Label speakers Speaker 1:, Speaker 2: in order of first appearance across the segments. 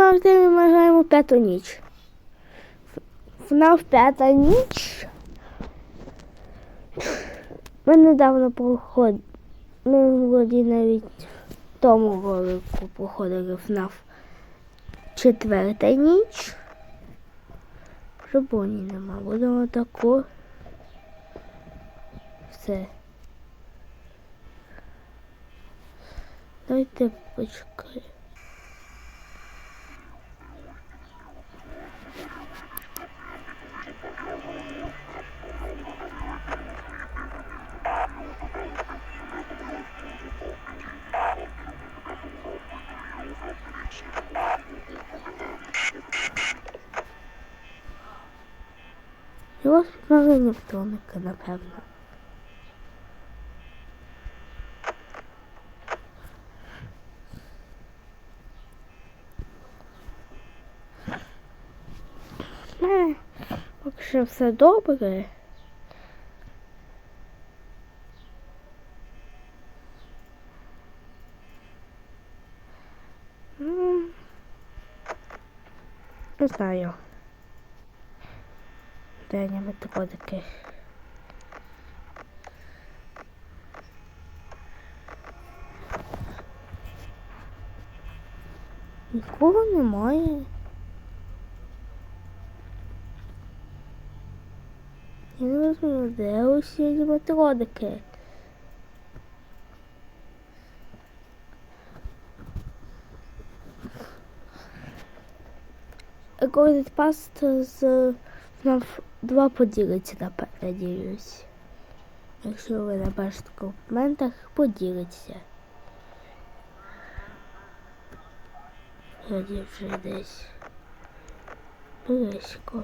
Speaker 1: Мартин ми граємо п'яту ніч. FNAF п'ята ніч. Ми недавно проходили. Ми вроді навіть тому ролику проходили FNAF четверта ніч. Вже боні нема. Будемо таку. Все. Дайте почекай. Співали Нептуника, напевно. Поки що все добре. Ну, Не знаю. День методики. Нікого немає. Я не розумію, де усі методики. Golden Past з FNAF 2 поділиться, нап- надіюсь. Якщо ви напишете в коментах, поділиться. Тоді вже десь близько.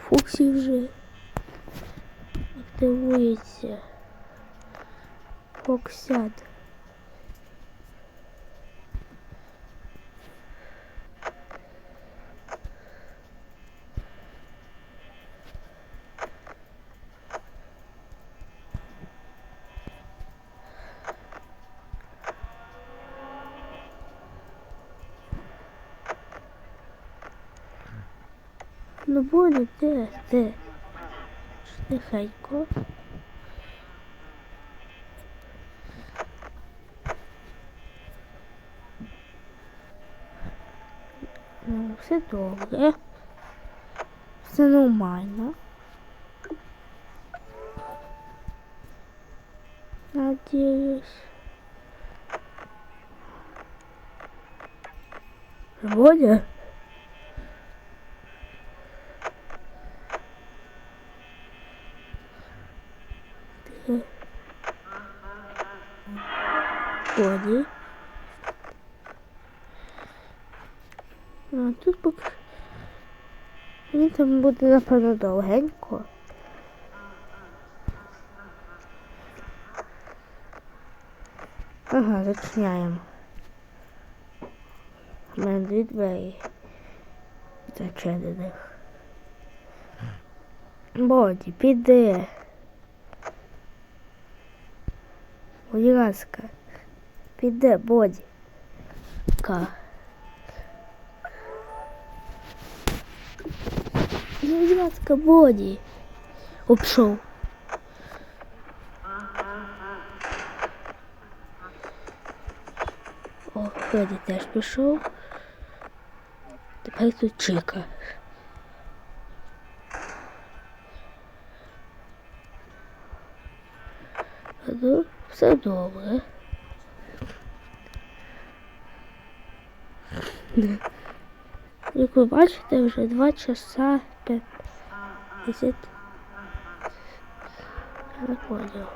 Speaker 1: Фуксі вже активується. Фоксят. Ну буде, де, де? Тихенько. Ну, все добре. Все нормально. Надіюсь. Водя? Воді. А тут поки. Мені там буде напевно довгенько. Ага, зачиняємо. У мене дві двері зачинених. Боді, піди. Будь ласка, піди, Боді. Ка. Будь ласка, Боді. Обшов. О, Фредді теж пішов. Тепер тут Чика. Ну, все добре. Як ви бачите, вже 2 часа 50. Я.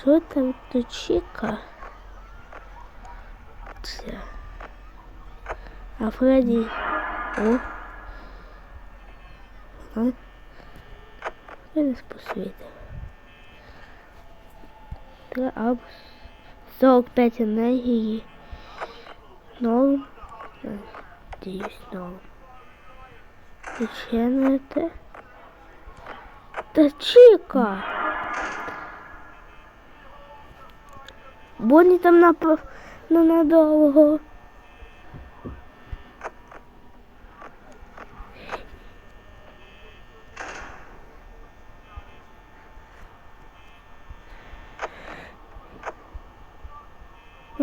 Speaker 1: Що там до Чика? Це. А Фредді. О. Ага. Фредді посвітив. Аб 45 енергії. Норм. новым. Зачем это? Та Чика! Бонни там на, на надовго.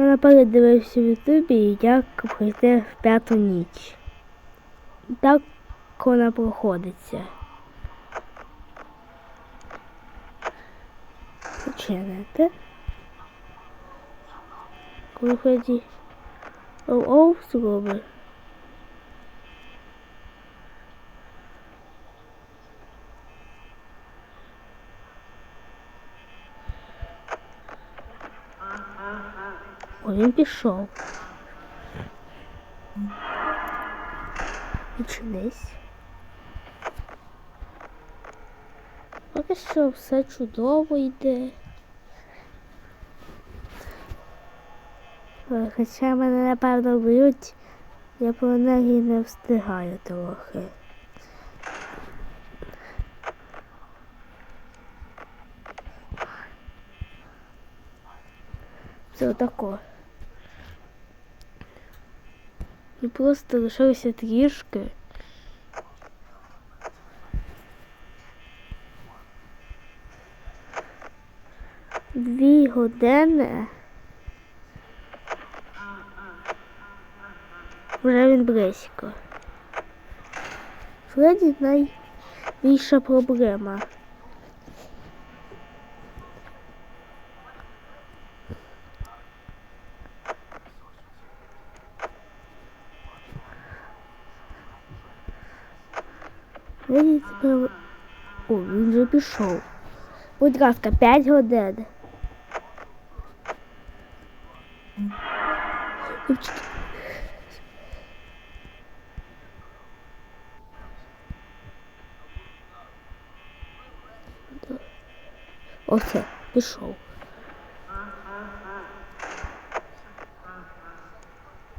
Speaker 1: Наперед дивився в Ютубі, як пройти в п'яту ніч. Так вона проходиться. Починайте. Коли оу-оу. О, він пішов. Відчинись. Поки що все чудово йде. Хоча мене напевно б'ють, я по енергії не встигаю трохи. Все тако. І просто лишилося трішки. Дві години. Вже він близько. Фредді найбільша проблема. Фредді тепер... О, він вже пішов. Будь ласка, 5 годин. Оце, пішов.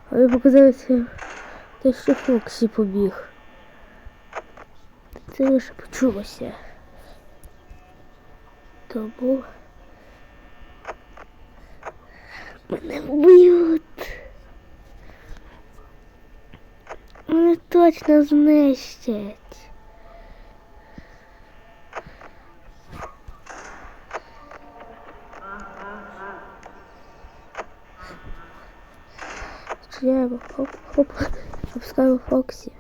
Speaker 1: Але показалося, те, що Фоксі побіг. Це лише почулося. Тому мене вб'ють. Мене точно знищать. Стріляємо, хоп, хоп, опускаю Фоксі.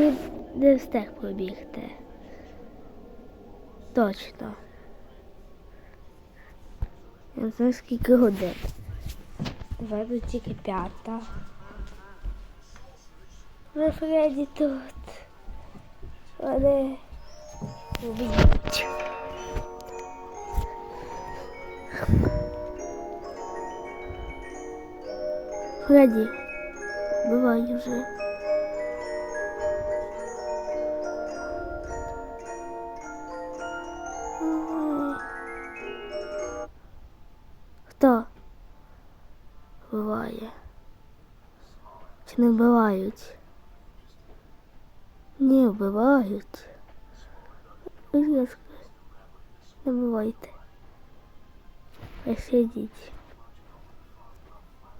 Speaker 1: Він не встиг пробігти. Точно. Я не знаю скільки годин. Веду тільки п'ята. Вже Фредді тут. Вони вб'ють. Фредді, бувай вже. Буває. Чи не вбивають? Ні, вбивають. Не вбивайте. Сидіть.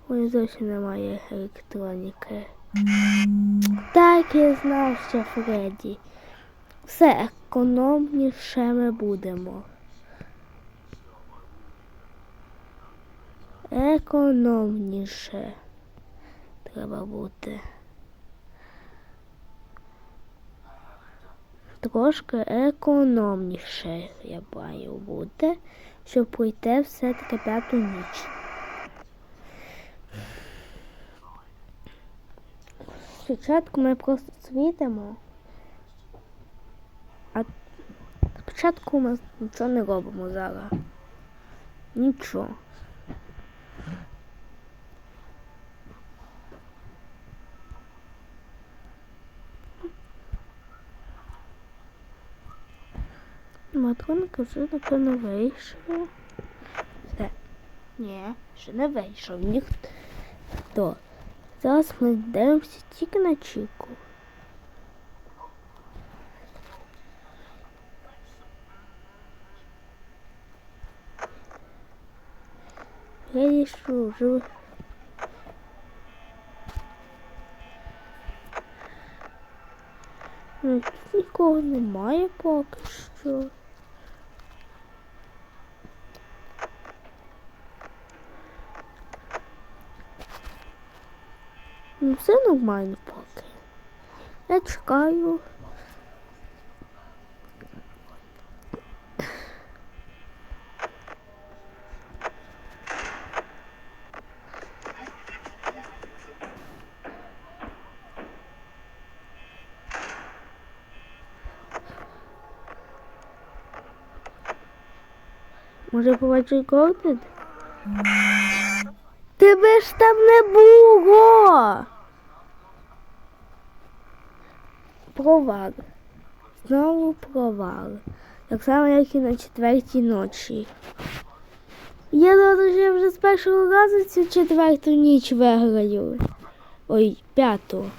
Speaker 1: Ой, зовсім немає електроніки. Так я знав, що Фредді. Все економніше ми будемо. Економніше треба бути. Трошки економніше я маю бути, щоб пройти все-таки п'яту ніч. Спочатку ми просто світимо, а спочатку ми нічого не робимо зараз. Нічого. Матронка вже напевно вийшов. Все. Ні, ще не вийшов ніхто. Зараз ми дивимося тільки на Чіку. Я рішу вже. Нікого немає поки що. Ну, все нормально поки. Я чекаю. Може побачу Голден? Тебе ж там не було. Провал. Знову провал. Так само, як і на четвертій ночі. Я думаю, що я вже з першого разу цю четверту ніч виграю. Ой, п'яту.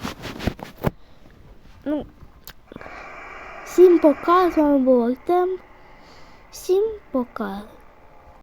Speaker 1: Ну, всім пока, з вами був Артем. Всім пока.